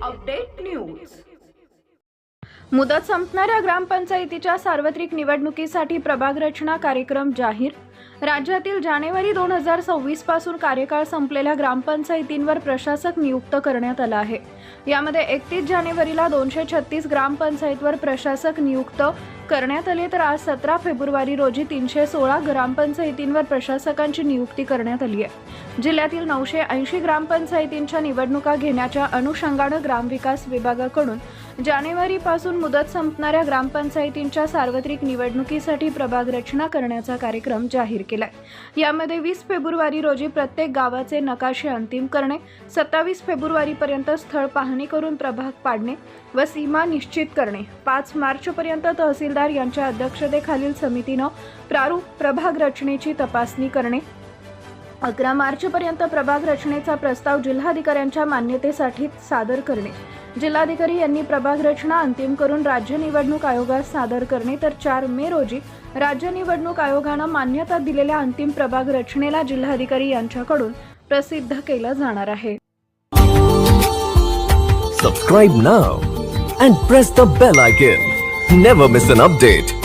update news. मुदत संपणाऱ्या ग्रामपंचायतीच्या सार्वत्रिक निवडणुकीसाठी प्रभाग रचना कार्यक्रम जाहीर. राज्यातील जानेवारी दोन हजार सव्वीसपासून कार्यकाळ संपलेल्या ग्रामपंचायतींवर प्रशासक नियुक्त करण्यात आला आहे. यामध्ये एकतीस जानेवारीला दोनशे छत्तीस ग्रामपंचायतवर प्रशासक नियुक्त करण्यात आले तर आज सतरा फेब्रुवारी रोजी तीनशे सोळा ग्रामपंचायतींवर प्रशासकांची नियुक्ती करण्यात आली आहे. जिल्ह्यातील नऊशे ऐंशी ग्रामपंचायतींच्या निवडणुका घेण्याच्या अनुषंगानं ग्रामविकास विभागाकडून जानेवारीपासून मुदत संपणाऱ्या ग्रामपंचायतींच्या सार्वत्रिक निवडणुकीसाठी प्रभाग रचना करण्याचा कार्यक्रम जाहीर केलाय. यामध्ये वीस फेब्रुवारी रोजी प्रत्येक गावाचे नकाशे अंतिम करणे सत्तावीस फेब्रुवारीपर्यंत स्थळ पाहणी करून प्रभाग पाडणे व सीमा निश्चित करणे. पाच मार्चपर्यंत तहसीलदार यांच्या अध्यक्षतेखालील समितीनं प्रारूप प्रभाग रचनेची तपासणी करणे. अकरा मार्चपर्यंत प्रभाग रचनेचा प्रस्ताव जिल्हाधिकाऱ्यांच्या मान्यतेसाठी सादर करणे. जिल्हाधिकारी यांनी प्रभाग रचना अंतिम करून राज्य निवडणूक आयोगास सादर करणे तर चार मे रोजी राज्य निवडणूक आयोगानं मान्यता दिलेल्या अंतिम प्रभाग रचनेला जिल्हाधिकारी यांच्याकडून प्रसिद्ध केलं जाणार आहे. Subscribe now and press the bell icon never miss an update